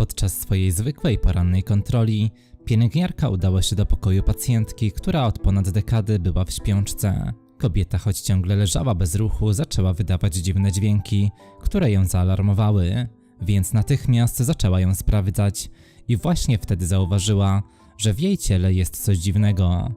Podczas swojej zwykłej porannej kontroli pielęgniarka udała się do pokoju pacjentki, która od ponad dekady była w śpiączce. Kobieta, choć ciągle leżała bez ruchu, zaczęła wydawać dziwne dźwięki, które ją zaalarmowały, więc natychmiast zaczęła ją sprawdzać i właśnie wtedy zauważyła, że w jej ciele jest coś dziwnego.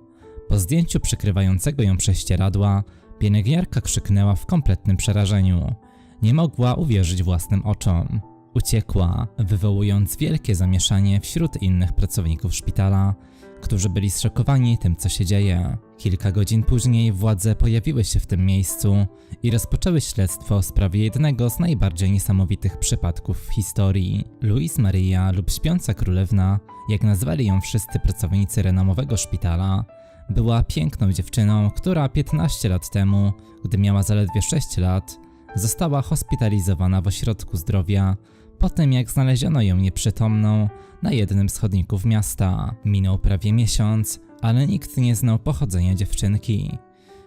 Po zdjęciu przykrywającego ją prześcieradła, pielęgniarka krzyknęła w kompletnym przerażeniu. Nie mogła uwierzyć własnym oczom. Uciekła, wywołując wielkie zamieszanie wśród innych pracowników szpitala, którzy byli zszokowani tym, co się dzieje. Kilka godzin później władze pojawiły się w tym miejscu i rozpoczęły śledztwo w sprawie jednego z najbardziej niesamowitych przypadków w historii. Louise Maria lub Śpiąca Królewna, jak nazwali ją wszyscy pracownicy renomowego szpitala, była piękną dziewczyną, która 15 lat temu, gdy miała zaledwie 6 lat, została hospitalizowana w ośrodku zdrowia po tym jak znaleziono ją nieprzytomną na jednym z chodników miasta. Minął prawie miesiąc, ale nikt nie znał pochodzenia dziewczynki.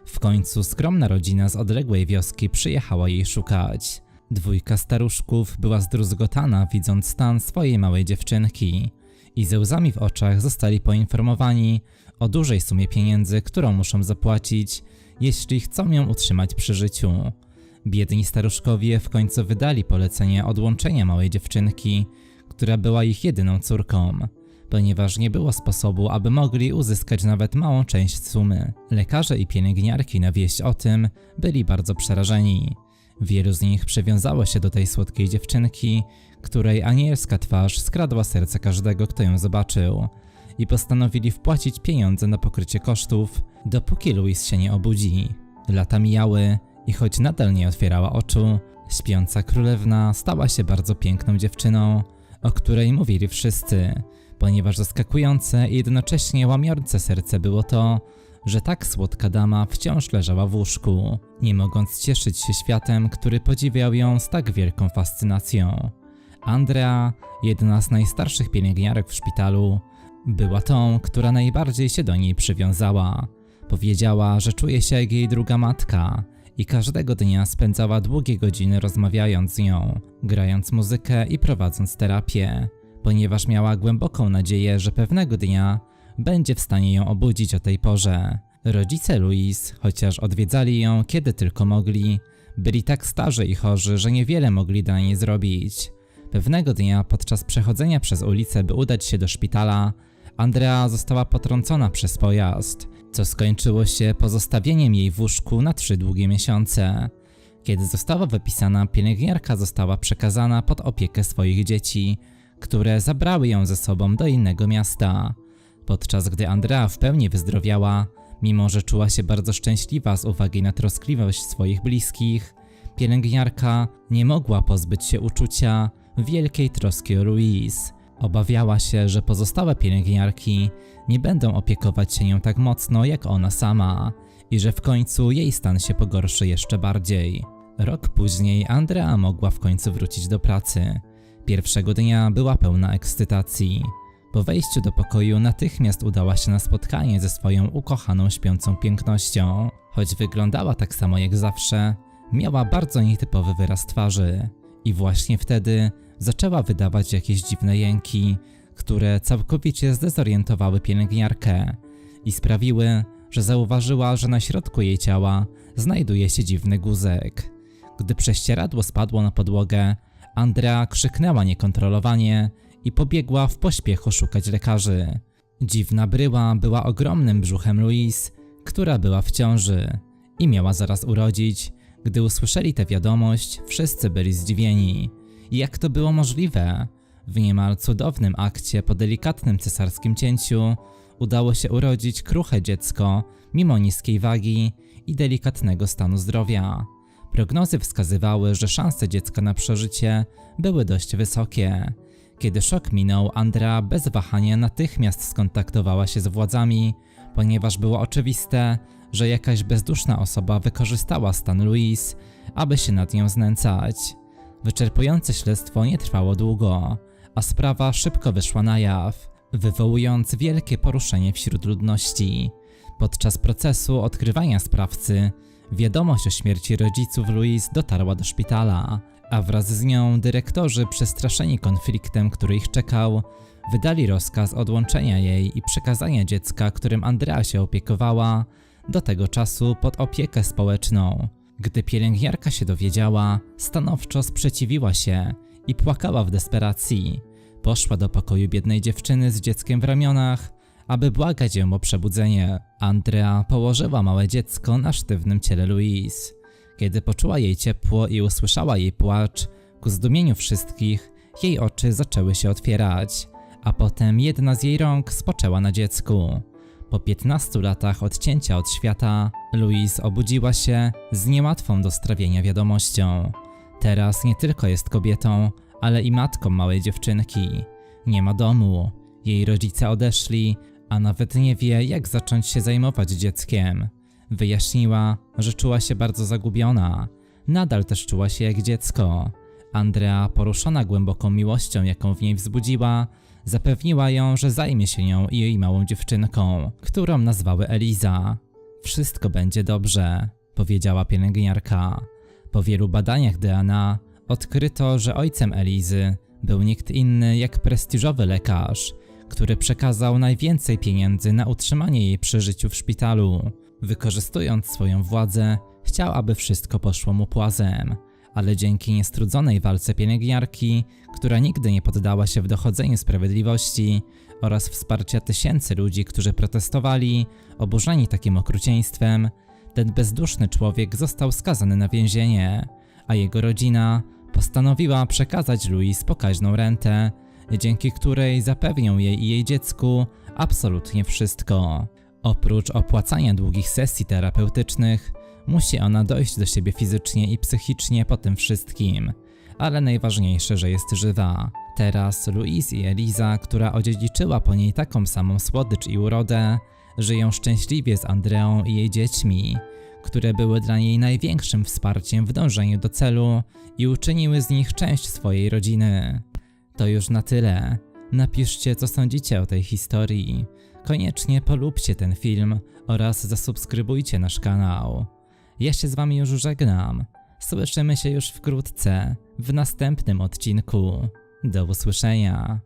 W końcu skromna rodzina z odległej wioski przyjechała jej szukać. Dwójka staruszków była zdruzgotana widząc stan swojej małej dziewczynki i ze łzami w oczach zostali poinformowani o dużej sumie pieniędzy, którą muszą zapłacić, jeśli chcą ją utrzymać przy życiu. Biedni staruszkowie w końcu wydali polecenie odłączenia małej dziewczynki, która była ich jedyną córką, ponieważ nie było sposobu, aby mogli uzyskać nawet małą część sumy. Lekarze i pielęgniarki na wieść o tym byli bardzo przerażeni. Wielu z nich przywiązało się do tej słodkiej dziewczynki, której anielska twarz skradła serce każdego, kto ją zobaczył, i postanowili wpłacić pieniądze na pokrycie kosztów, dopóki Louis się nie obudzi. Lata mijały, i choć nadal nie otwierała oczu, śpiąca królewna stała się bardzo piękną dziewczyną, o której mówili wszyscy, ponieważ zaskakujące i jednocześnie łamiące serce było to, że tak słodka dama wciąż leżała w łóżku, nie mogąc cieszyć się światem, który podziwiał ją z tak wielką fascynacją. Andrea, jedna z najstarszych pielęgniarek w szpitalu, była tą, która najbardziej się do niej przywiązała. Powiedziała, że czuje się jak jej druga matka i każdego dnia spędzała długie godziny rozmawiając z nią, grając muzykę i prowadząc terapię, ponieważ miała głęboką nadzieję, że pewnego dnia będzie w stanie ją obudzić o tej porze. Rodzice Louise, chociaż odwiedzali ją kiedy tylko mogli, byli tak starzy i chorzy, że niewiele mogli dla niej zrobić. Pewnego dnia podczas przechodzenia przez ulicę, by udać się do szpitala, Andrea została potrącona przez pojazd co skończyło się pozostawieniem jej w łóżku na trzy długie miesiące. Kiedy została wypisana, pielęgniarka została przekazana pod opiekę swoich dzieci, które zabrały ją ze sobą do innego miasta. Podczas gdy Andrea w pełni wyzdrowiała, mimo że czuła się bardzo szczęśliwa z uwagi na troskliwość swoich bliskich, pielęgniarka nie mogła pozbyć się uczucia wielkiej troski o Louise. Obawiała się, że pozostałe pielęgniarki nie będą opiekować się nią tak mocno jak ona sama i że w końcu jej stan się pogorszy jeszcze bardziej. Rok później Andrea mogła w końcu wrócić do pracy. Pierwszego dnia była pełna ekscytacji. Po wejściu do pokoju natychmiast udała się na spotkanie ze swoją ukochaną śpiącą pięknością. Choć wyglądała tak samo jak zawsze, miała bardzo nietypowy wyraz twarzy. I właśnie wtedy zaczęła wydawać jakieś dziwne jęki, które całkowicie zdezorientowały pielęgniarkę i sprawiły, że zauważyła, że na środku jej ciała znajduje się dziwny guzek. Gdy prześcieradło spadło na podłogę, Andrea krzyknęła niekontrolowanie i pobiegła w pośpiechu szukać lekarzy. Dziwna bryła była ogromnym brzuchem Louise, która była w ciąży i miała zaraz urodzić. Gdy usłyszeli tę wiadomość, wszyscy byli zdziwieni. Jak to było możliwe? W niemal cudownym akcie po delikatnym cesarskim cięciu udało się urodzić kruche dziecko mimo niskiej wagi i delikatnego stanu zdrowia. Prognozy wskazywały, że szanse dziecka na przeżycie były dość wysokie. Kiedy szok minął, Andrea bez wahania natychmiast skontaktowała się z władzami, ponieważ było oczywiste, że jakaś bezduszna osoba wykorzystała stan Louise, aby się nad nią znęcać. Wyczerpujące śledztwo nie trwało długo, a sprawa szybko wyszła na jaw, wywołując wielkie poruszenie wśród ludności. Podczas procesu odkrywania sprawcy, wiadomość o śmierci rodziców Louise dotarła do szpitala a wraz z nią dyrektorzy, przestraszeni konfliktem, który ich czekał, wydali rozkaz odłączenia jej i przekazania dziecka, którym Andrea się opiekowała, do tego czasu pod opiekę społeczną. Gdy pielęgniarka się dowiedziała, stanowczo sprzeciwiła się i płakała w desperacji. Poszła do pokoju biednej dziewczyny z dzieckiem w ramionach, aby błagać ją o przebudzenie. Andrea położyła małe dziecko na sztywnym ciele Louise. Kiedy poczuła jej ciepło i usłyszała jej płacz, ku zdumieniu wszystkich, jej oczy zaczęły się otwierać, a potem jedna z jej rąk spoczęła na dziecku. Po 15 latach odcięcia od świata, Louise obudziła się z niełatwą do strawienia wiadomością. Teraz nie tylko jest kobietą, ale i matką małej dziewczynki. Nie ma domu, jej rodzice odeszli, a nawet nie wie, jak zacząć się zajmować dzieckiem. Wyjaśniła, że czuła się bardzo zagubiona. Nadal też czuła się jak dziecko. Andrea, poruszona głęboką miłością, jaką w niej wzbudziła, zapewniła ją, że zajmie się nią i jej małą dziewczynką, którą nazwały Eliza. Wszystko będzie dobrze, powiedziała pielęgniarka. Po wielu badaniach DNA odkryto, że ojcem Elizy był nikt inny jak prestiżowy lekarz, który przekazał najwięcej pieniędzy na utrzymanie jej przy życiu w szpitalu. Wykorzystując swoją władzę, chciał, aby wszystko poszło mu płazem, ale dzięki niestrudzonej walce pielęgniarki, która nigdy nie poddała się w dochodzeniu sprawiedliwości, oraz wsparcia tysięcy ludzi, którzy protestowali, oburzeni takim okrucieństwem, ten bezduszny człowiek został skazany na więzienie, a jego rodzina postanowiła przekazać Louise pokaźną rentę, dzięki której zapewnią jej i jej dziecku absolutnie wszystko. Oprócz opłacania długich sesji terapeutycznych, musi ona dojść do siebie fizycznie i psychicznie po tym wszystkim. Ale najważniejsze, że jest żywa. Teraz Louise i Eliza, która odziedziczyła po niej taką samą słodycz i urodę, żyją szczęśliwie z Andreą i jej dziećmi, które były dla niej największym wsparciem w dążeniu do celu i uczyniły z nich część swojej rodziny. To już na tyle. Napiszcie, co sądzicie o tej historii. Koniecznie polubcie ten film oraz zasubskrybujcie nasz kanał. Ja się z wami już żegnam. Słyszymy się już wkrótce w następnym odcinku. Do usłyszenia.